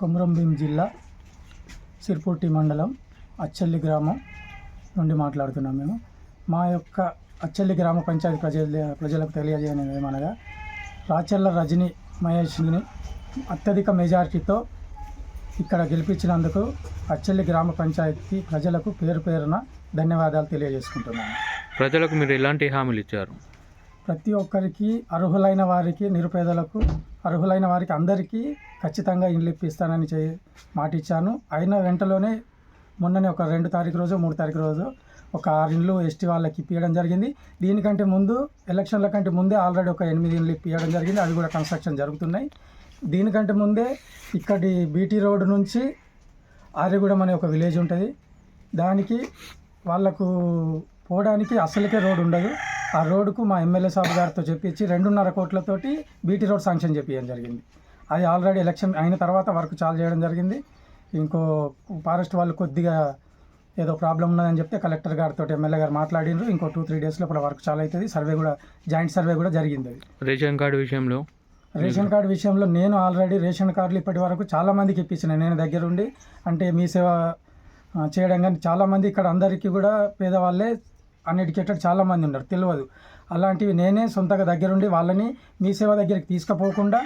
కొమరంభీం జిల్లా సిర్పూర్టి మండలం అచ్చల్లి గ్రామం నుండి మాట్లాడుతున్నాం మేము. మా యొక్క అచ్చల్లి గ్రామ పంచాయతీ ప్రజల ప్రజలకు తెలియజేయనిది ఏమనగా రాచల్ల రజని మహేష్ని అత్యధిక మెజారిటీతో ఇక్కడ గెలిపించినందుకు అచ్చల్లి గ్రామ పంచాయతీ ప్రజలకు పేరు పేరున ధన్యవాదాలు తెలియజేసుకుంటున్నాను ప్రజలకు మీరు ఎలాంటి హామీలు ఇచ్చారు? ప్రతి ఒక్కరికి అర్హులైన వారికి నిరుపేదలకు అర్హులైన వారికి అందరికీ ఖచ్చితంగా ఇండ్లు ఇప్పిస్తానని చే మాట ఇచ్చాను అయిన వెంటలోనే మొన్ననే ఒక రెండు తారీఖు రోజు మూడు తారీఖు రోజు ఒక ఆరు ఇండ్లు ఎస్టీ వాళ్ళకి ఇప్పించడం జరిగింది. దీనికంటే ముందు ఎలక్షన్ల కంటే ముందే ఆల్రెడీ ఒక ఎనిమిది ఇండ్లు ఇప్పించడం జరిగింది. అవి కూడా కన్స్ట్రక్షన్ జరుగుతున్నాయి. దీనికంటే ముందే ఇక్కడి బీటీ రోడ్డు నుంచి ఆర్యగూడెం అనే ఒక విలేజ్ ఉంటుంది. దానికి వాళ్ళకు పోవడానికి అసలుకే రోడ్ ఉండదు. ఆ రోడ్డుకు మా ఎమ్మెల్యే సాబ్ గారితో చెప్పించి రెండున్నర కోట్లతోటి బీటీ రోడ్ శాంక్షన్ చేపించడం జరిగింది. అది ఆల్రెడీ ఎలక్షన్ అయిన తర్వాత వర్క్ చాలు చేయడం జరిగింది. ఇంకో ఫారెస్ట్ వాళ్ళు కొద్దిగా ఏదో ప్రాబ్లం ఉన్నదని చెప్తే కలెక్టర్ గారితో ఎమ్మెల్యే గారు మాట్లాడిండ్రు ఇంకో టూ త్రీ డేస్లో ఇప్పుడు వర్క్ చాలు అవుతుంది సర్వే కూడా జాయింట్ సర్వే కూడా జరిగింది రేషన్ కార్డు విషయంలో? రేషన్ కార్డు విషయంలో నేను ఆల్రెడీ రేషన్ కార్డులు ఇప్పటి వరకు చాలా మందికి ఇప్పించిన. నేను దగ్గరుండి అంటే మీ సేవ చేయడం కానీ చాలామంది ఇక్కడ అందరికీ కూడా పేదవాళ్ళే అన్ఎడ్యుకేటెడ్ చాలామంది ఉన్నారు తెలియదు అలాంటివి నేనే సొంతగా దగ్గరుండి వాళ్ళని మీ సేవ దగ్గరికి తీసుకుపోకుండా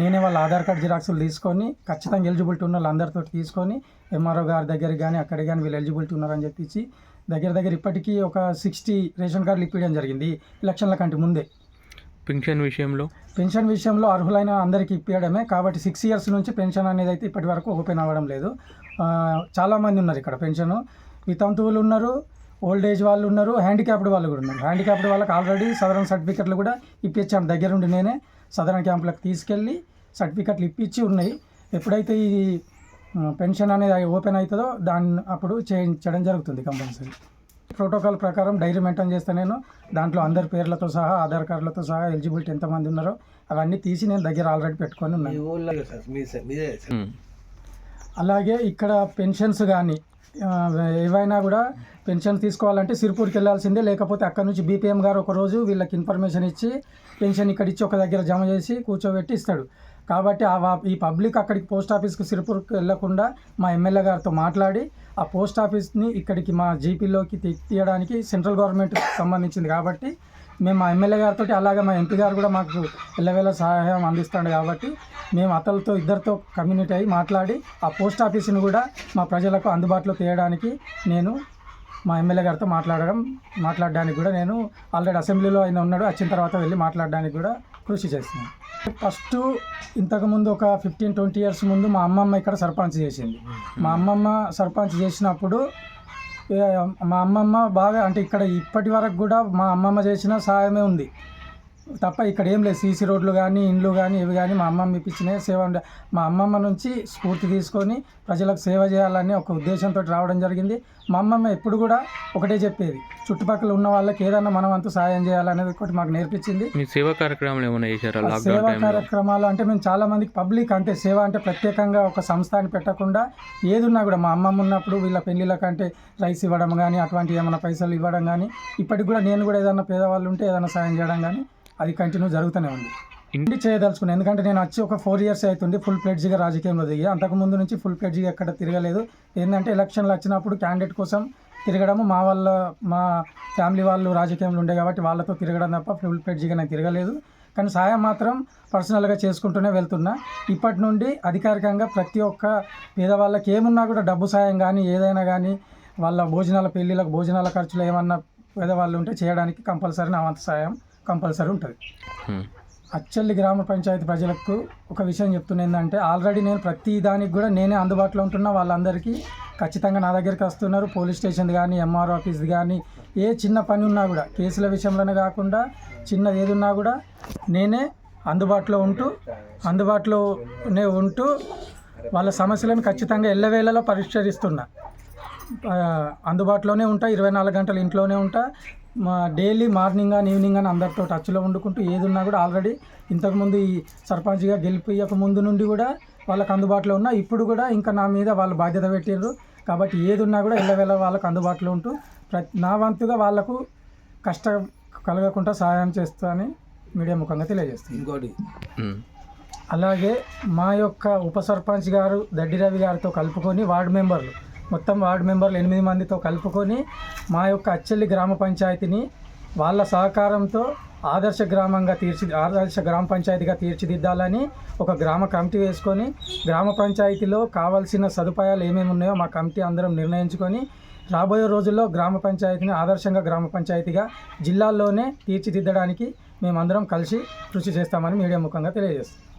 నేనే వాళ్ళ ఆధార్ కార్డ్ జిరాక్సులు తీసుకొని ఖచ్చితంగా ఎలిజిబిలిటీ ఉన్న వాళ్ళందరితో తీసుకొని ఎంఆర్ఓ గారి దగ్గరికి కానీ అక్కడ కానీ వీళ్ళు ఎలిజిబిలిటీ ఉన్నారని చెప్పించి దగ్గర దగ్గర ఇప్పటికీ ఒక సిక్స్టీ రేషన్ కార్డులు ఇప్పించడం జరిగింది ఎలక్షన్ల కంటే ముందే. పింఛన్ విషయంలో? పెన్షన్ విషయంలో అర్హులైన అందరికీ ఇప్పించడమే. కాబట్టి సిక్స్ ఇయర్స్ నుంచి పెన్షన్ అనేది అయితే ఇప్పటి వరకు ఓపెన్ అవ్వడం లేదు. చాలామంది ఉన్నారు ఇక్కడ పెన్షన్. వితంతువులు ఉన్నారు. ఓల్డ్ ఏజ్ వాళ్ళు ఉన్నారు హ్యాండిక్యాప్డ్ వాళ్ళు కూడా ఉన్నారు. హ్యాండిక్యాప్డ్ వాళ్ళకి ఆల్రెడీ సదరన్ సర్టిఫికెట్లు కూడా ఇప్పించాను దగ్గరుండి నేనే సదరన్ క్యాంపులకు తీసుకెళ్ళి సర్టిఫికెట్లు ఇప్పించి ఉన్నాయి. ఎప్పుడైతే ఈ పెన్షన్ అనేది ఓపెన్ అవుతుందో దాన్ని అప్పుడు చేయించడం జరుగుతుంది కంపల్సరీ. ప్రోటోకాల్ ప్రకారం డైరీ మెయింటైన్ చేస్తే నేను దాంట్లో అందరి పేర్లతో సహా ఆధార్ కార్డులతో సహా ఎలిజిబిలిటీ ఎంతమంది ఉన్నారో అవన్నీ తీసి నేను దగ్గర ఆల్రెడీ పెట్టుకొని ఉన్నాను. అలాగే ఇక్కడ పెన్షన్స్ కానీ ఏవైనా కూడా పెన్షన్ తీసుకోవాలంటే సిరిపూర్కి వెళ్ళాల్సిందే. లేకపోతే అక్కడ నుంచి బీపీఎం గారు ఒక రోజు వీళ్ళకి ఇన్ఫర్మేషన్ ఇచ్చి పెన్షన్ ఇక్కడ ఇచ్చి ఒక దగ్గర జమ చేసి కూర్చోబెట్టి ఇస్తాడు. కాబట్టి ఆ ఈ పబ్లిక్ అక్కడికి పోస్ట్ ఆఫీస్కి సిరిపూర్కి వెళ్ళకుండా మా ఎమ్మెల్యే గారితో మాట్లాడి ఆ పోస్ట్ ఆఫీస్ని ఇక్కడికి మా జీపీలోకి తీయడానికి సెంట్రల్ గవర్నమెంట్ సంబంధించింది కాబట్టి మేము మా ఎమ్మెల్యే గారితో అలాగే మా ఎంపీ గారు కూడా మాకు ఎల్లవేళ సహాయం అందిస్తాడు కాబట్టి మేము అతలతో ఇద్దరితో కమ్యూనిటీ అయి మాట్లాడి ఆ పోస్ట్ ఆఫీస్ని కూడా మా ప్రజలకు అందుబాటులో తీయడానికి నేను మా ఎమ్మెల్యే గారితో మాట్లాడడం మాట్లాడడానికి కూడా నేను ఆల్రెడీ అసెంబ్లీలో ఆయన ఉన్నాడు వచ్చిన తర్వాత వెళ్ళి మాట్లాడడానికి కూడా కృషి చేస్తున్నాను. ఫస్ట్ ఇంతకుముందు ఒక ఫిఫ్టీన్ ట్వంటీ ఇయర్స్ ముందు మా అమ్మమ్మ ఇక్కడ సర్పంచ్ చేసింది. మా అమ్మమ్మ సర్పంచ్ చేసినప్పుడు మా అమ్మమ్మ బాగా అంటే ఇక్కడ ఇప్పటి వరకు కూడా మా అమ్మమ్మ చేసిన సాయమే ఉంది. తప్ప ఇక్కడ ఏం లేదు. సీసీ రోడ్లు కానీ ఇండ్లు కానీ ఇవి కానీ మా అమ్మమ్మ ఇప్పించిన సేవ ఉండే. మా అమ్మమ్మ నుంచి స్ఫూర్తి తీసుకొని ప్రజలకు సేవ చేయాలని ఒక ఉద్దేశంతో రావడం జరిగింది. మా అమ్మమ్మ ఎప్పుడు కూడా ఒకటే చెప్పేది. చుట్టుపక్కల ఉన్న వాళ్ళకి ఏదన్నా మనం అంతా సహాయం చేయాలనేది ఒకటి మాకు నేర్పించింది. సేవా కార్యక్రమాలు ఏమైనా చేశారా సేవా కార్యక్రమాలు అంటే మేము చాలా మందికి పబ్లిక్ అంటే సేవ అంటే ప్రత్యేకంగా ఒక సంస్థ అని పెట్టకుండా ఏది ఉన్నా కూడా మా అమ్మమ్మ ఉన్నప్పుడు వీళ్ళ పెళ్ళిళ్ళకి అంటే రైస్ ఇవ్వడం కానీ అటువంటి ఏమైనా పైసలు ఇవ్వడం కానీ ఇప్పటికి కూడా నేను కూడా ఏదైనా పేదవాళ్ళు ఉంటే ఏదైనా సాయం చేయడం కానీ అది కంటిన్యూ జరుగుతూనే ఉంది. ఇంటి చేయదలుచుకున్నాను ఎందుకంటే నేను వచ్చి ఒక ఫోర్ ఇయర్స్ అవుతుంది ఫుల్ ప్లేడ్జ్గా రాజకీయంలో దిగి. అంతకు ముందు నుంచి ఫుల్ ప్లేడ్జ్గా ఎక్కడ తిరగలేదు. ఏంటంటే ఎలక్షన్లు వచ్చినప్పుడు క్యాండిడేట్ కోసం తిరగడము మా వాళ్ళ మా ఫ్యామిలీ వాళ్ళు రాజకీయంలో ఉండే కాబట్టి వాళ్ళతో తిరగడం తప్ప ఫుల్ ప్లేడ్జ్గా నేను తిరగలేదు. కానీ సాయం మాత్రం పర్సనల్గా చేసుకుంటూనే వెళ్తున్నా. ఇప్పటి నుండి అధికారికంగా ప్రతి ఒక్క పేదవాళ్ళకి ఏమున్నా కూడా డబ్బు సాయం కానీ ఏదైనా కానీ వాళ్ళ భోజనాల పెళ్ళిళ్ళకు భోజనాల ఖర్చులు ఏమన్నా పేదవాళ్ళు ఉంటే చేయడానికి కంపల్సరీ నా వంతు సాయం. కంపల్సరీ ఉంటుంది. అచ్చల్లి గ్రామ పంచాయతీ ప్రజలకు ఒక విషయం చెప్తున్నా ఏంటంటే ఆల్రెడీ నేను ప్రతి దానికి కూడా నేనే అందుబాటులో ఉంటున్నా. వాళ్ళందరికీ ఖచ్చితంగా నా దగ్గరికి వస్తున్నారు. పోలీస్ స్టేషన్ కానీ ఎంఆర్ఓ ఆఫీస్ కానీ ఏ చిన్న పని ఉన్నా కూడా కేసుల విషయంలోనే కాకుండా చిన్న ఏది ఉన్నా కూడా నేనే అందుబాటులో ఉంటూ అందుబాటులోనే ఉంటూ వాళ్ళ సమస్యలను ఖచ్చితంగా ఎల్లవేళలో పరిష్కరిస్తున్నా. అందుబాటులోనే ఉంటా. ఇరవై నాలుగు గంటలు ఇంట్లోనే ఉంటా. మా డైలీ మార్నింగ్ కానీ ఈవినింగ్ కానీ అందరితో టచ్లో వండుకుంటూ ఏది ఉన్నా కూడా ఆల్రెడీ ఇంతకుముందు ఈ సర్పంచ్గా గెలిపియక ముందు నుండి కూడా వాళ్ళకి అందుబాటులో ఉన్నా ఇప్పుడు కూడా ఇంకా నా మీద వాళ్ళు బాధ్యత పెట్టిర్రు. కాబట్టి ఏది ఉన్నా కూడా ఎల్లవేళ వాళ్ళకు అందుబాటులో ఉంటూ ప్రతి నా వంతుగా వాళ్ళకు కష్టం కలగకుండా సహాయం చేస్తా అని మీడియా ముఖంగా తెలియజేస్తుంది. ఇంకోటి. అలాగే మా యొక్క ఉప సర్పంచ్ గారు దడ్డి రవి గారితో కలుపుకొని వార్డు మెంబర్లు మొత్తం వార్డు మెంబర్లు ఎనిమిది మందితో కలుపుకొని మా యొక్క అచ్చెల్లి గ్రామ పంచాయతీని వాళ్ళ సహకారంతో ఆదర్శ గ్రామంగా తీర్చి ఆదర్శ గ్రామ పంచాయతీగా తీర్చిదిద్దాలని ఒక గ్రామ కమిటీ వేసుకొని గ్రామ పంచాయతీలో కావాల్సిన సదుపాయాలు ఏమేమి ఉన్నాయో మా కమిటీ అందరం నిర్ణయించుకొని రాబోయే రోజుల్లో గ్రామ పంచాయతీని ఆదర్శంగా గ్రామ పంచాయతీగా జిల్లాల్లోనే తీర్చిదిద్దడానికి మేమందరం కలిసి కృషి చేస్తామని మీడియా ముఖంగా తెలియజేస్తాం